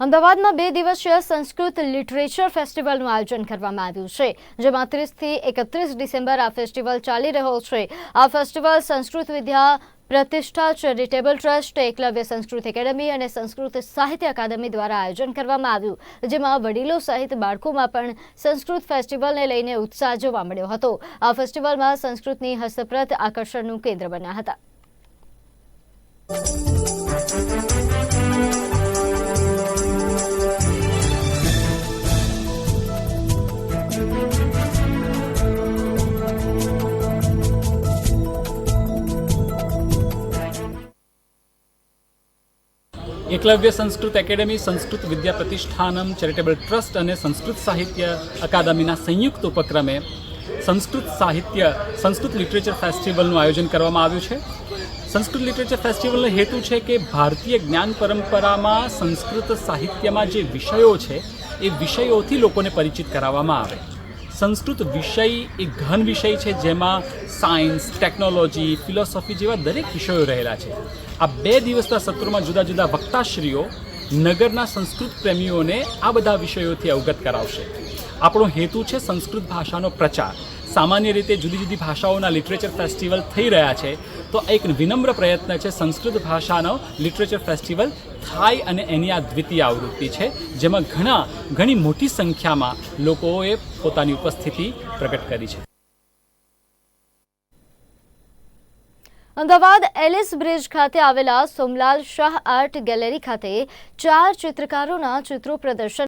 અમદાવાદમાં બે દિવસીય સંસ્કૃત લિટરેચર ફેસ્ટિવલનું આયોજન કરવામાં આવ્યું છે, જેમાં ત્રીસથી એકત્રીસ ડિસેમ્બર આ ફેસ્ટિવલ ચાલી રહ્યો છે. આ festival Sanskrit Vidya, Pratishtha, charitable trust, Eklavya Sanskrit academy અને સંસ્કૃત સાહિત્ય અકાદમી દ્વારા આયોજન કરવામાં આવ્યું, જેમાં વડીલો સહિત બાળકોમાં પણ સંસ્કૃત ફેસ્ટિવલને લઈને ઉત્સાહ જોવા મળ્યો હતો. આ ફેસ્ટિવલમાં સંસ્કૃતની હસ્તપ્રત આકર્ષણનું કેન્દ્ર બન્યા હતા. Eklavya Sanskrit academy, Sanskrit Vidya Pratishthanam, charitable trust અને સંસ્કૃત સાહિત્ય અકાદમીના સંયુક્ત ઉપક્રમે સંસ્કૃત સાહિત્ય, સંસ્કૃત લિટરેચર ફેસ્ટિવલનું આયોજન કરવામાં આવ્યું છે. સંસ્કૃત લિટરેચર ફેસ્ટિવલનો હેતુ છે કે ભારતીય જ્ઞાન પરંપરામાં સંસ્કૃત સાહિત્યમાં જે વિષયો છે, એ વિષયોથી લોકોને પરિચિત કરાવવામાં આવે. સંસ્કૃત વિષય એ ઘન વિષય છે જેમાં સાયન્સ, ટેકનોલોજી, ફિલોસોફી જેવા દરેક વિષયો રહેલા છે. આ બે દિવસના સત્રોમાં જુદા જુદા વક્તાશ્રીઓ નગરના સંસ્કૃત પ્રેમીઓને આ બધા વિષયોથી અવગત કરાવશે. આપણો હેતુ છે સંસ્કૃત ભાષાનો પ્રચાર. સામાન્ય રીતે જુદી જુદી ભાષાઓના લિટરેચર ફેસ્ટિવલ થઈ રહ્યા છે, તો એક વિનમ્ર પ્રયત્ન છે સંસ્કૃત ભાષાનો લિટરેચર ફેસ્ટિવલ થાય અને એની આ દ્વિતીય આવૃત્તિ છે, જેમાં ઘણા, ઘણી મોટી સંખ્યામાં લોકોએ પોતાની ઉપસ્થિતિ પ્રગટ કરી છે. અમદાવાદ એલિસ બ્રિજ ખાતે આવેલા સોમલાલ શાહ આર્ટ ગેલેરી ખાતે ચાર ચિત્રકારોના ચિત્રો પ્રદર્શન